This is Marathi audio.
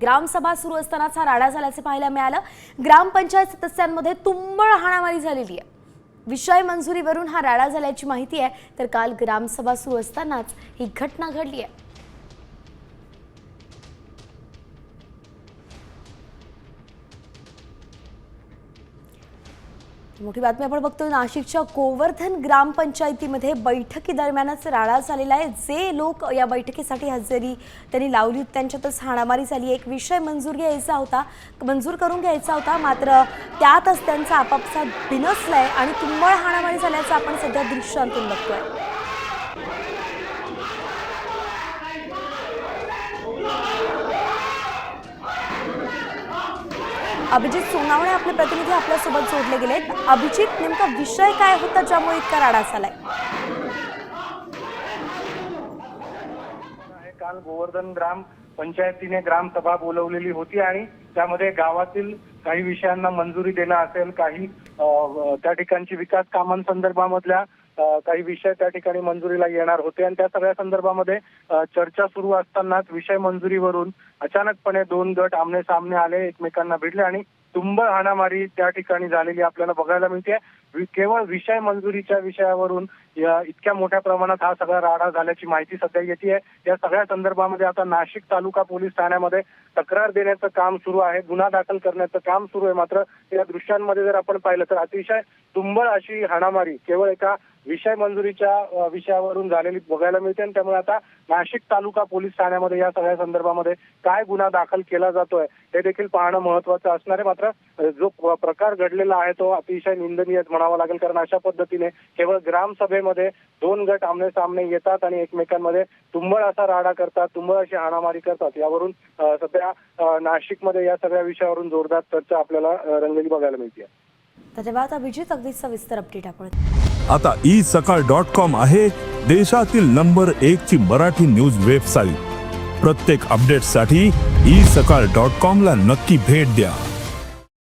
ग्रामसभा सुरू असतानाच हा राडा झाल्याचे पाहायला मिळालं. ग्रामपंचायत सदस्यांमध्ये तुंबळ हाणामारी झालेली आहे. विषय मंजुरीवरून हा राडा झाल्याची माहिती आहे. तर काल ग्रामसभा सुरू असतानाच ही घटना घडली आहे. मोठी बातमी आपण बघतो नाशिकच्या गोवर्धन ग्रामपंचायतीमध्ये बैठकीदरम्यानच राडा झालेला आहे. जे लोक या बैठकीसाठी हजेरी त्यांनी लावली होती. त्यांच्यातच हाणामारी झाली. एक विषय मंजूर घ्यायचा होता मंजूर करून घ्यायचा होता. मात्र त्यातच त्यांचा आपापसात बिनसलाय आणि तुंबळ हाणामारी झाल्याचं आपण सध्या दृश्यांतून बघतोय. अभिजित सोनावणे आपले प्रतिनिधी आपल्यासोबत जोडले गेलेत अभिजित नेमका विषय काय होता ज्यामुळे इतका राडा झालाय? काल गोवर्धन ग्राम पंचायतीने ग्रामसभा बोलवलेली होती आणि त्यामध्ये गावातील काही विषयांना मंजुरी देणं असेल काही त्या ठिकाणची विकास कामांसंदर्भामधल्या काही विषय त्या ठिकाणी मंजुरीला येणार होते. आणि त्या सगळ्या संदर्भामध्ये चर्चा सुरू असतानाच विषय मंजुरीवरून अचानकपणे दोन गट आमने सामने आले एकमेकांना भिडले आणि तुंबळ हाणामारी त्या ठिकाणी झालेली आपल्याला बघायला मिळते केवळ विषय मंजुरीच्या विषयावरून इतक्या मोठ्या प्रमाणात हा सगळा राडा झाल्याची माहिती सध्या येते आहे या सगळ्या संदर्भामध्ये आता नाशिक तालुका पोलीस ठाण्यामध्ये तक्रार देण्याचं काम सुरू आहे. गुन्हा दाखल करण्याचं काम सुरू आहे. मात्र या दृश्यांमध्ये जर आपण पाहिलं तर अतिशय तुंबळ अशी हाणामारी केवळ एका विषय मंजुरीच्या विषयावरून झालेली बघायला मिळते आणि त्यामुळे आता नाशिक तालुका पोलीस ठाण्यामध्ये या सगळ्या संदर्भामध्ये काय गुन्हा दाखल केला जातोय हे देखील पाहणं महत्वाचं असणार आहे. मात्र जो प्रकार घडलेला आहे तो अतिशय निंदनीय म्हणावा लागेल. कारण अशा पद्धतीने केवळ ग्रामसभेमध्ये दोन गट आमने सामने येतात आणि एकमेकांमध्ये तुंबळ असा राडा करतात तुंबळ अशी हाणामारी करतात. यावरून सध्या नाशिकमध्ये या सगळ्या विषयावरून जोरदार चर्चा आपल्याला अ, रंगलेली बघायला मिळते धन्यवाद. अभिजित अगदी सविस्तर अपडेट आपण आता ई सकाळ डॉट कॉम आहे देशातील नंबर एक ची मराठी न्यूज वेबसाईट प्रत्येक अपडेटसाठी ई सकाळ डॉट कॉम ला नक्की भेट द्या.